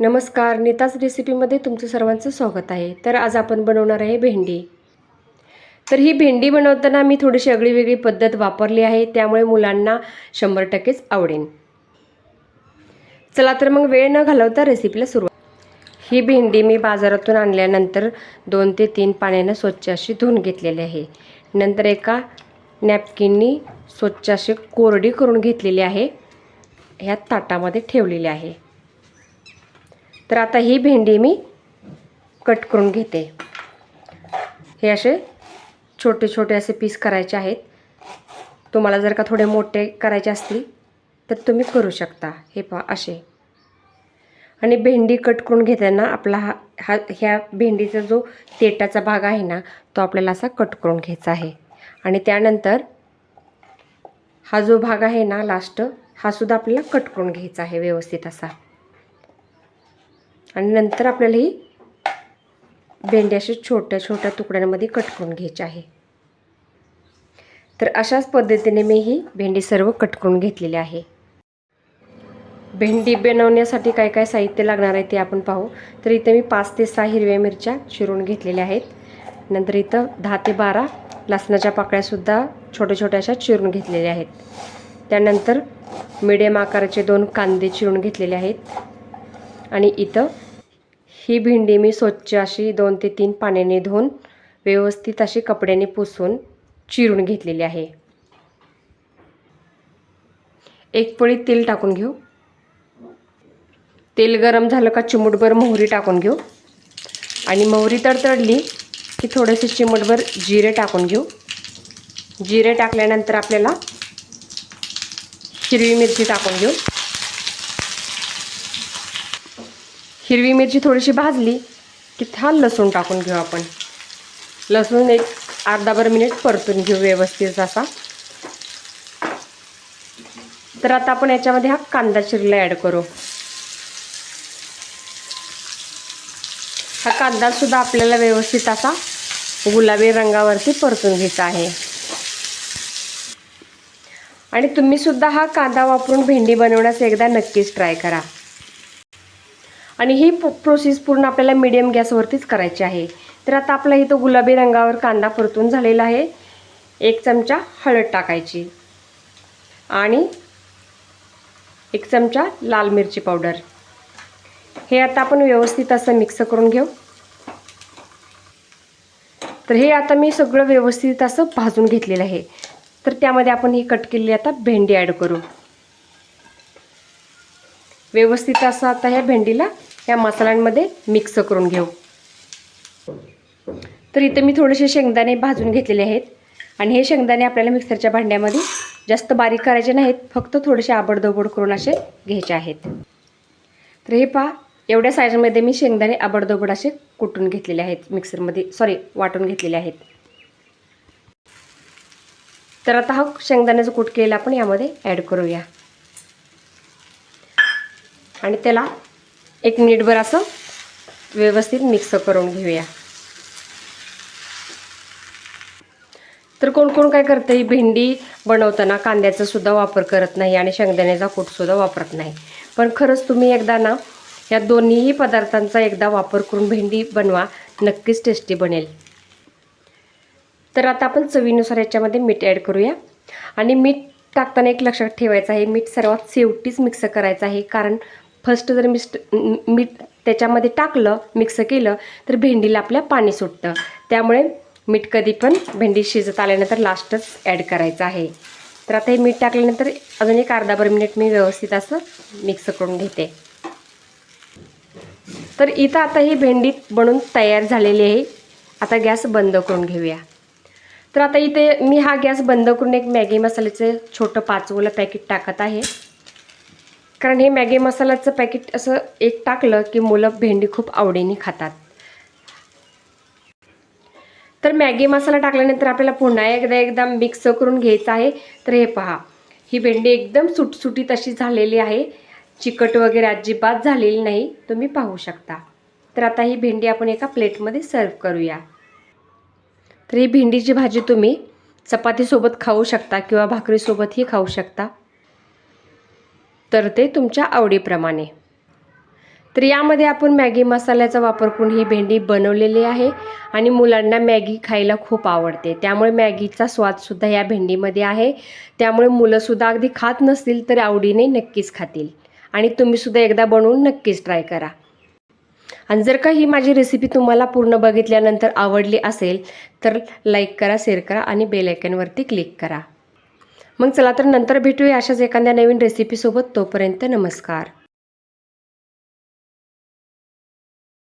नमस्कार नीताच रेसिपीमध्ये तुमचं सर्वांचं स्वागत आहे. तर आज आपण बनवणार आहे भेंडी. तर ही भेंडी बनवताना मी थोडीशी आगळी वेगळी पद्धत वापरली आहे त्यामुळे मुलांना शंभर टक्केच आवडेन. चला तर मग वेळ न घालवता रेसिपीला सुरुवात. ही भेंडी मी बाजारातून आणल्यानंतर दोन ते तीन पाण्यानं स्वच्छ अशी धुवून घेतलेली आहे. नंतर एका नॅपकिननी स्वच्छ अशी कोरडी करून घेतलेली आहे. ह्या ताटामध्ये ठेवलेली आहे. तर आता ही भेंडी मी कट करून घेते. हे असे छोटे छोटे असे पीस करायचे आहेत. तुम्हाला जर का थोडे मोठे करायचे असतील तर तुम्ही करू शकता. हे पहा असे. आणि भेंडी कट करून घेताना आपला हा हा ह्या भेंडीचा जो तेटाचा भाग आहे ना तो आपल्याला असा कट करून घ्यायचा आहे. आणि त्यानंतर हा जो भाग आहे ना लास्ट हा सुद्धा आपल्याला कट करून घ्यायचा आहे व्यवस्थित असा. आणि नंतर आपल्याला ही भेंडी अशी छोट्या छोट्या तुकड्यांमध्ये कट करून घ्यायची आहे. तर अशाच पद्धतीने मी ही भेंडी सर्व कट करून घेतलेली आहे. भेंडी बनवण्यासाठी काय काय साहित्य लागणार आहे ते आपण पाहू. तर इथं मी पाच ते सहा हिरव्या मिरच्या चिरून घेतलेल्या आहेत. नंतर इथं दहा ते बारा लसणाच्या पाकळ्यासुद्धा छोट्या छोट्या अशा चिरून घेतलेल्या आहेत. त्यानंतर मिडियम आकाराचे दोन कांदे चिरून घेतलेले आहेत. आणि इथं ही भेंडी मी स्वच्छ अशी दोन ते तीन पाण्याने धुवून व्यवस्थित अशी कपड्याने पुसून चिरून घेतलेली आहे. एक पळी तेल टाकून घेऊ. तेल गरम झालं का चिमूटभर मोहरी टाकून घेऊ. आणि मोहरी तडतडली की थोडेसे चिमटभर जिरे टाकून घेऊ. जिरे टाकल्यानंतर आपल्याला हिरवी मिरची टाकून घेऊ. हिरवी मिरची थोडीशी भाजली की हा लसूण टाकून घेऊ आपण. लसूण एक अर्धाभर मिनिट परतून घेऊ व्यवस्थित असा. तर आता आपण याच्यामध्ये हा कांदा चिरला ॲड करू. हा कांदा सुद्धा आपल्याला व्यवस्थित असा गुलाबी रंगावरती परतून घ्यायचा आहे. आणि तुम्ही सुद्धा हा कांदा वापरून भेंडी बनवण्यास एकदा नक्कीच ट्राय करा. आणि ही प्रोसेस पूर्ण आपल्याला मिडियम गॅसवरतीच करायची आहे. तर आता आपला इथं गुलाबी रंगावर कांदा परतून झालेला आहे. एक चमचा हळद टाकायची. आणि एक चमचा लाल मिरची पावडर. हे आता आपण व्यवस्थित असं मिक्स करून घेऊ. तर हे आता मी सगळं व्यवस्थित असं भाजून घेतलेलं आहे. तर त्यामध्ये आपण ही कट केलेली आता भेंडी ॲड करू. व्यवस्थित असं आता ह्या भेंडीला या मसाल्यांमध्ये मिक्स करून घेऊ. तर इथे मी थोडेसे शेंगदाणे भाजून घेतलेले आहेत. आणि हे शेंगदाणे आपल्याला मिक्सरच्या भांड्यामध्ये जास्त बारीक करायचे नाहीत फक्त थोडेसे आबडधोबड करून असे घ्यायचे आहेत. तर हे पहा एवढ्या साईजमध्ये मी शेंगदाणे आबडधोबड असे कुटून घेतलेले आहेत मिक्सरमध्ये सॉरी वाटून घेतलेले आहेत. तर आता हा शेंगदाण्याचा कूट केलेला आपण यामध्ये ॲड करूया. आणि त्याला एक मिनिटभर असं व्यवस्थित मिक्स करून घेऊया. तर कोण कोण काय करतं ही भेंडी बनवताना कांद्याचा सुद्धा वापर करत नाही आणि शेंगदाण्याचा कूटसुद्धा वापरत नाही. पण खरंच तुम्ही एकदा ना या दोन्हीही पदार्थांचा एकदा वापर करून भेंडी बनवा नक्कीच टेस्टी बनेल. तर आता आपण चवीनुसार याच्यामध्ये मीठ ॲड करूया. आणि मीठ टाकताना एक लक्षात ठेवायचं आहे मीठ सर्वात शेवटीच मिक्स करायचं आहे कारण फर्स्ट जर मिस्ट मीठ त्याच्यामध्ये टाकलं मिक्स केलं तर भेंडीला आपल्या पाणी सुटतं. त्यामुळे मीठ कधी पण भेंडी शिजत आल्यानंतर लास्टच ॲड करायचं आहे. तर आता हे मीठ टाकल्यानंतर अजून एक अर्धा अर्धाभर मिनिट मी व्यवस्थित असं मिक्स करून घेते. तर इथं आता ही भेंडी बनून तयार झालेली आहे. आता गॅस बंद करून घेऊया. तर आता इथे मी हा गॅस बंद करून एक मॅगी मसाल्याचं छोटं पाचवलं पॅकेट टाकत आहे. कारण हे मॅगी मसाल्याचं पॅकेट असं एक टाकलं की मुलं भेंडी खूप आवडीने खातात. तर मॅगी मसाला टाकल्यानंतर आपल्याला पुन्हा एकदा एकदा मिक्स करून घ्यायचं आहे. तर हे पहा ही भेंडी एकदम सुटसुटीत अशी झालेली आहे. चिकट वगैरे अजिबात झालेली नाही तुम्ही पाहू शकता. तर आता ही भेंडी आपण एका प्लेटमध्ये सर्व करूया. तर ही भेंडीची भाजी तुम्ही चपातीसोबत खाऊ शकता किंवा भाकरीसोबतही खाऊ शकता. तर ते तुमच्या आवडीप्रमाणे. तर यामध्ये आपण मॅगी मसाल्याचा वापर करून ही भेंडी बनवलेली आहे आणि मुलांना मॅगी खायला खूप आवडते. त्यामुळे मॅगीचा स्वादसुद्धा या भेंडीमध्ये आहे. त्यामुळे मुलंसुद्धा अगदी खात नसतील तर आवडीने नक्कीच खातील. आणि तुम्हीसुद्धा एकदा बनवून नक्कीच ट्राय करा. आणि जर का ही माझी रेसिपी तुम्हाला पूर्ण बघितल्यानंतर आवडली असेल तर लाईक करा शेअर करा आणि बेल आयकनवरती क्लिक करा. मग चला तर नंतर भेटूया अशाच एखाद्या नवीन रेसिपीसोबत तोपर्यंत नमस्कार.